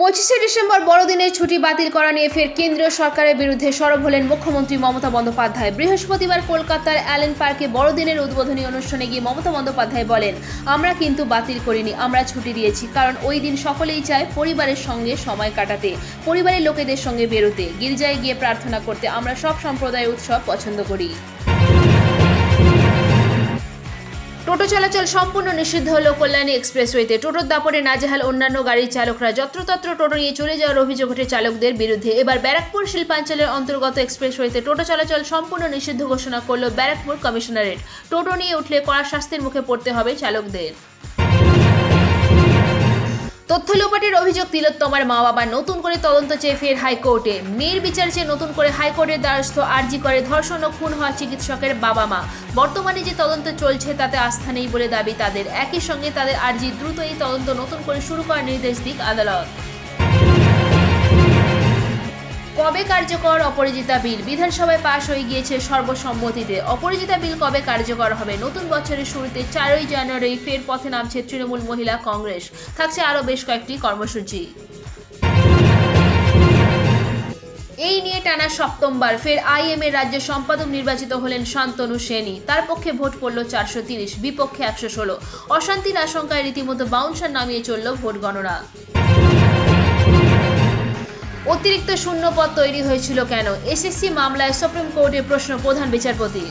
পঁচিশে ডিসেম্বর বড়দিনের ছুটি বাতিল করা নিয়ে ফের কেন্দ্রীয় সরকারের বিরুদ্ধে সরব হলেন মুখ্যমন্ত্রী মমতা বন্দ্যোপাধ্যায়। বৃহস্পতিবার কলকাতার অ্যালেন পার্কে বড়দিনের উদ্বোধনী অনুষ্ঠানে গিয়ে মমতা বন্দ্যোপাধ্যায় বলেন, আমরা কিন্তু বাতিল করিনি, আমরা ছুটি দিয়েছি, কারণ ওই দিন সকলেই চায় পরিবারের সঙ্গে সময় কাটাতে, পরিবারের লোকেদের সঙ্গে বেরোতে। গির্জায় গিয়ে প্রার্থনা করতে আমরা সব সম্প্রদায়ের উৎসব পছন্দ করি। টোটো চলাচল সম্পূর্ণ নিষিদ্ধ হলো কল্যাণী এক্সপ্রেসওয়েতে। টোটোর দাপরে নাজেহাল অন্যান্য গাড়ির চালকরা যত্রতত্র টোটো নিয়ে চলে যাওয়ার অভিযোগ ওঠে চালকদের বিরুদ্ধে। এবার ব্যারাকপুর শিল্পাঞ্চলের অন্তর্গত এক্সপ্রেসওয়েতে টোটো চলাচল সম্পূর্ণ নিষিদ্ধ ঘোষণা করল ব্যারাকপুর কমিশনারেট। টোটো নিয়ে উঠলে কড়া শাস্তির মুখে পড়তে হবে চালকদের। তথ্য লোপাটের অভিযোগ তিলোত্তমার মা বাবা নতুন করে তদন্ত চেয়ে ফের হাইকোর্টে। মেয়ের বিচার চেয়ে নতুন করে হাইকোর্টের দ্বারস্থ আর্জি করে ধর্ষণ ও খুন হওয়া চিকিৎসকের বাবা মা বর্তমানে যে তদন্ত চলছে তাতে আস্থা নেই বলে দাবি তাদের। একই সঙ্গে তাদের আর্জি দ্রুত এই তদন্ত নতুন করে শুরু করার নির্দেশ দিক আদালত। কবে কার্যকর অপরাজিতা বিল? বিধানসভায় পাশ হয়ে গিয়েছে সর্বসম্মতিতে। অপরাজিতা বিল কবে কার্যকর হবে? নতুন বছরের শুরুতে চারই জানুয়ারি ফের পথে নামছে তৃণমূল মহিলা কংগ্রেস। থাকছে আরও বেশ কয়েকটি কর্মসূচি। এই নিয়ে টানা সপ্তমবার ফের আইএম এর রাজ্য সম্পাদক নির্বাচিত হলেন শান্তনু সেনী তার পক্ষে ভোট পড়ল চারশো তিরিশ, বিপক্ষে একশো ষোলো। অশান্তির আশঙ্কায় রীতিমতো বাউন্সার নামিয়ে চলল ভোট গণনা। অতিরিক্ত শূন্য পদ তৈরি হয়েছিল কেন? এসএসসি মামলায় সুপ্রিম কোর্টে প্রশ্ন প্রধান বিচারপতি।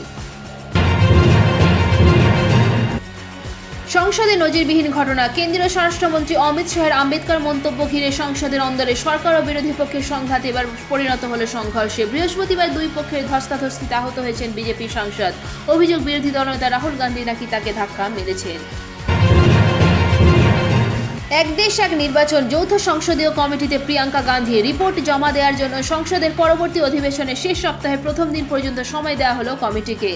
সংসদে নজিরবিহীন ঘটনা। কেন্দ্রীয় স্বরাষ্ট্রমন্ত্রী অমিত শাহের আম্বেদকর মন্তব্য ঘিরে সংসদের অন্দরে সরকার ও বিরোধী পক্ষের সংঘাত এবার পরিণত হলো সংঘর্ষে। বৃহস্পতিবার দুই পক্ষের ধস্তাধস্তিতে আহত হয়েছেন বিজেপি সাংসদ। অভিযোগ বিরোধী দলনেতা রাহুল গান্ধী নাকি তাকে ধাক্কা মেরেছেন। এক দেশ, এক নির্বাচন, যৌথ সংসদীয় কমিটিতে প্রিয়াঙ্কা গান্ধী রিপোর্ট জমা দেওয়ার জন্য সংসদের পরবর্তী অধিবেশনের শেষ সপ্তাহে প্রথম দিন পর্যন্ত সময় দেওয়া হলো কমিটিকে।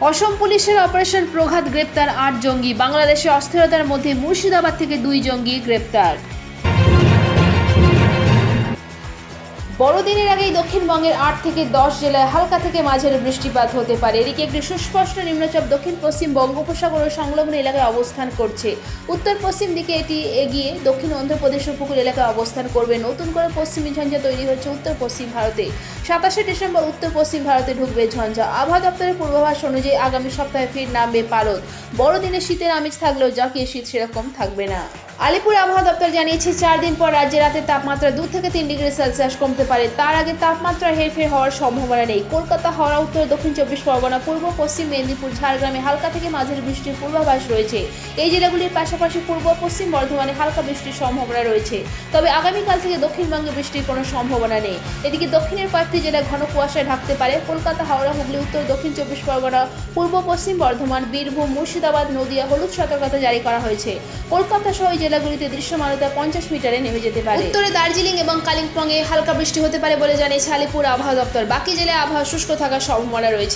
অসম পুলিশের অপারেশন প্রঘাত গ্রেপ্তার আট জঙ্গি। বাংলাদেশে অস্থিরতার মধ্যে মুর্শিদাবাদ থেকে দুই জঙ্গি গ্রেপ্তার। বড়দিনের আগেই দক্ষিণবঙ্গের আট থেকে দশ জেলায় হালকা থেকে মাঝারি বৃষ্টিপাত হতে পারে। এদিকে একটি সুস্পষ্ট নিম্নচাপ দক্ষিণ, পশ্চিম বঙ্গোপসাগর ও সংলগ্ন এলাকায় অবস্থান করছে। উত্তর, পশ্চিম দিকে এটি এগিয়ে দক্ষিণ অন্ধ্রপ্রদেশ উপকূল এলাকায় অবস্থান করবে। নতুন করে পশ্চিমী ঝঞ্ঝা তৈরি হচ্ছে উত্তর, পশ্চিম ভারতে। সাতাশে ডিসেম্বর উত্তর, পশ্চিম ভারতে ঢুকবে ঝঞ্ঝা। আবহাওয়া দপ্তরের পূর্বাভাস অনুযায়ী আগামী সপ্তাহে ফির নামবে পারদ। বড়দিনে শীতের আমেজ থাকলেও জাকিয়ে শীত সেরকম থাকবে না। আলিপুর আবহাওয়া দপ্তর জানিয়েছে, চার দিন পর রাজ্যে রাতের তাপমাত্রা দু থেকে তিন ডিগ্রি সেলসিয়াস কমতে পারে। তার আগে তাপমাত্রা হেরফের হওয়ার সম্ভাবনা নেই। কলকাতা, হাওড়া, উত্তর, দক্ষিণ চব্বিশ পরগনা, পূর্ব, পশ্চিম মেদিনীপুর, ঝাড়গ্রামে হালকা থেকে মাঝারি বৃষ্টির পূর্বাভাস রয়েছে। এই জেলাগুলির পাশাপাশি পূর্ব, পশ্চিম বর্ধমানে হালকা বৃষ্টির সম্ভাবনা রয়েছে। তবে আগামীকাল থেকে দক্ষিণবঙ্গে বৃষ্টির কোনো সম্ভাবনা নেই। এদিকে দক্ষিণের কয়েকটি জেলা ঘন কুয়াশায় ঢাকতে পারে। কলকাতা, হাওড়া, হুগলি, উত্তর, দক্ষিণ চব্বিশ পরগনা, পূর্ব, পশ্চিম বর্ধমান, বীরভূম, মুর্শিদাবাদ, নদিয়া, হলুদ সতর্কতা জারি করা হয়েছে। কলকাতা সহ এই জেলাগুলিতে দৃশ্যমানতা পঞ্চাশ মিটারে নেমে যেতে পারে। উত্তরে দার্জিলিং এবং কালিম্পংয়ে হালকা বৃষ্টি হতে পারে বলে জানিয়েছে আলিপুর আবহাওয়া দপ্তর। বাকি জেলায় আবহাওয়া শুষ্ক থাকার সম্ভাবনা রয়েছে।